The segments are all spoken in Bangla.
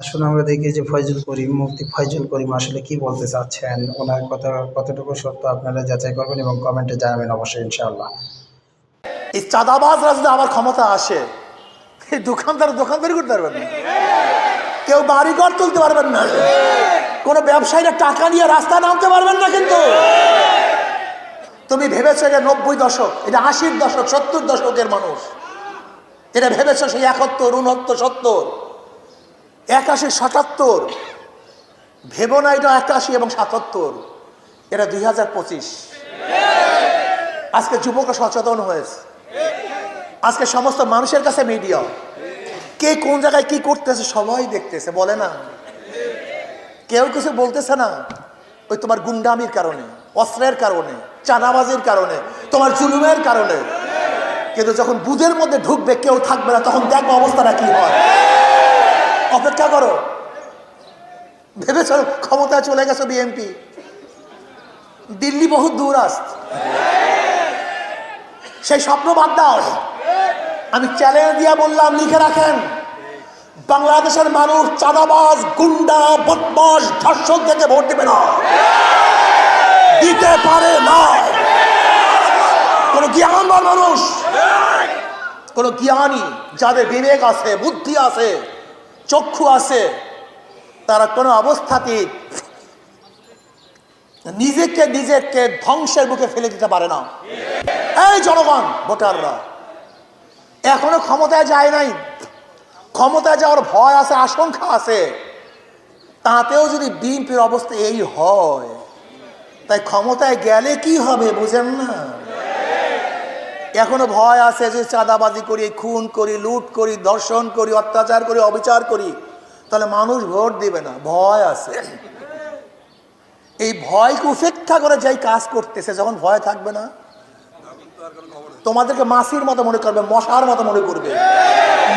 আসলে আমরা দেখি যে ফয়জুল করিম, মুফতি ফয়জুল করিম আসলে কি বলতে চাচ্ছেন? ওনার কথা কতটুকু সত্য আপনারা যাচাই করবেন এবং কমেন্টে জানাবেন অবশ্যই, ইনশাআল্লাহ। এই চাঁদাবাজরা যদি আবার ক্ষমতা আসে। দোকানদার দোকানদারি করতে পারবেন না। কেউ বাড়িঘর তুলতে পারবেন না। কোনো ব্যবসায়ীরা টাকা নিয়ে রাস্তায় নামতে পারবেন না কিন্তু। তুমি ভেবেছো এটা নব্বই দশক, এটা আশির দশক, সত্তর দশকের মানুষ। এটা ভেবেছো সেই একাত্তর উনহত্তর সত্তর। একাশি সাতাত্তর। ভেবো না এটা একাশি এবং সাতাত্তর। এটা দুই হাজার পঁচিশ। আজকে যুবকরা সচেতন হয়েছে। আজকে সমস্ত মানুষের কাছে মিডিয়া। কে কোন জায়গায় কি করতেছে সবাই দেখতেছে, বলে না। কেউ কিছু বলতেছে না। ওই তোমার গুন্ডামির কারণে, অস্ত্রের কারণে, চাঁদাবাজির কারণে, তোমার জুলুমের কারণে। কিন্তু যখন বুধের মধ্যে ঢুকবে, কেউ থাকবে না, তখন দেখব অবস্থাটা কি হয়। অপেক্ষা করো। ভেবেছ ক্ষমতায় চলে গেছো বিএনপি। দিল্লি বহুত দূর আসছে সেই স্বপ্ন বাদ দাও। আমি চ্যালেঞ্জ দিয়া বললাম, লিখে রাখেন। বাংলাদেশের মানুষ চাঁদাবাজ, গুন্ডা বদমাস ধর্ষক থেকে ভোট দেবে না। দিতে পারে না। কোন জ্ঞানবান মানুষ, কোন জ্ঞানী যাদের বিবেক আছে, বুদ্ধি আছে চক্ষু আছে, তারা কোনো অবস্থাতেই নিজেকে নিজেকে ধ্বংসের মুখে ফেলে দিতে পারে না। এই জনগণ, ভোটাররা, এখনও ক্ষমতায় যায় নাই। ক্ষমতায় যাওয়ার ভয় আছে, আশঙ্কা আছে। তাতেও যদি বিএনপির অবস্থা এই হয়, তাই ক্ষমতায় গেলে কি হবে বুঝেন না? এখনও ভয় আছে যে চাঁদাবাজি করি, খুন করি, লুট করি, দর্শন করি, অত্যাচার করি, অবিচার করি। তাহলে মানুষ ভোট দিবে না, ভয় আছে। এই ভয়কে উপেক্ষা করে যাই কাজ করতেছে, যখন ভয় থাকবে না, তোমাদেরকে মাসির মতো মনে করবে, মশার মতো মনে করবে।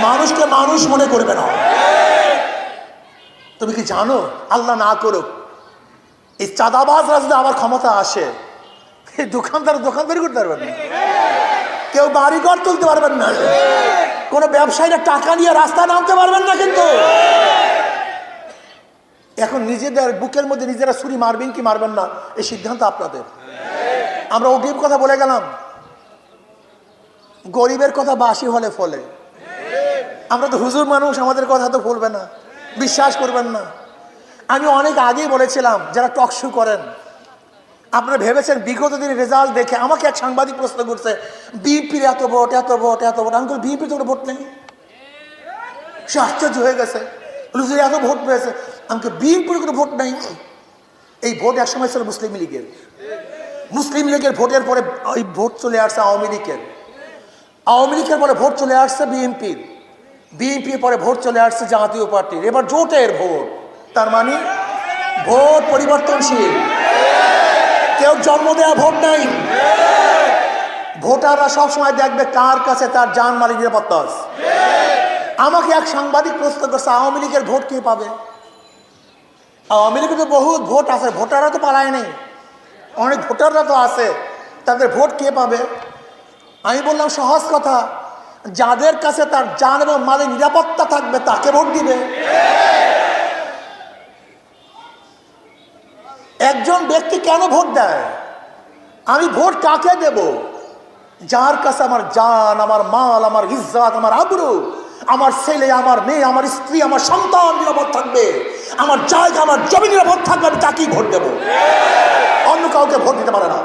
মানুষকে মানুষ মনে করবে না। তুমি কি জানো? আল্লাহ না করুক। এই চাঁদাবাজরা যদি আমার ক্ষমতা আসে দোকানদার দোকানদারি করতে পারবেন না। কেউ বাড়িঘর তুলতে পারবেন না। কোনো ব্যবসায়ীরা টাকা নিয়ে রাস্তায় নামতে পারবেন না কিন্তু। এখন নিজেদের বুকের মধ্যে নিজেরা ছুরি মারবেন কি মারবেন না, এই সিদ্ধান্ত আপনাদের। আমরা অগ্রিম কথা বলে গেলাম। গরিবের কথা বাসি হলে ফলে। আমরা তো হুজুর মানুষ, আমাদের কথা তো বলবে না, বিশ্বাস করবেন না। আমি অনেক আগেই বলেছিলাম, যারা টকশো করেন আপনারা ভেবেছেন বিগত দিনের রেজাল্ট দেখে আমাকে এক সাংবাদিক প্রশ্ন করছে বিএনপির এত ভোট এত ভোট এত ভোট। আমি বিএনপির তো কোনো ভোট নেই। সে আশ্চর্য হয়ে গেছে। এত ভোট পেয়েছে। আমাকে বিএনপির কোনো ভোট নেই। এই ভোট একসময় ছিল মুসলিম লীগের। মুসলিম লীগের ভোটের পরে ওই ভোট চলে আসছে আওয়ামী লীগের। আওয়ামী লীগের পরে ভোট চলে আসছে বিএনপির বিএনপির পরে ভোট চলে আসছে জাতীয় পার্টির। এবার জোটের ভোট। তার মানে ভোট পরিবর্তনশীল। কেউ জন্ম দেওয়া ভোট নাই। ভোটাররা সবসময় দেখবে কার কাছে তার জান মালিক নিরাপত্তা আছে। আমাকে এক সাংবাদিক প্রশ্ন করছে, আওয়ামী লীগের ভোট কে পাবে? আওয়ামী লীগের তো বহুত ভোট আছে, ভোটাররা তো পালায় নেই। অনেক ভোটাররা তো আছে, তাদের ভোট কে পাবে? আমি বললাম, সহজ কথা, যাদের কাছে তার জান এবং মালের নিরাপত্তা থাকবে, তাকে ভোট দিবে। একজন ব্যক্তি কেন ভোট দেয়? আমি ভোট কাকে দেব? যার কাছে আমার জান, আমার মাল, আমার ইজ্জাত, আমার আবরু, আমার ছেলে, আমার মেয়ে, আমার স্ত্রী, আমার সন্তান নিরাপদ থাকবে, আমার জায়গা, আমার জমি নিরাপদ থাকবে, আমি তাকেই ভোট দেবো। অন্য কাউকে ভোট দিতে পারে না।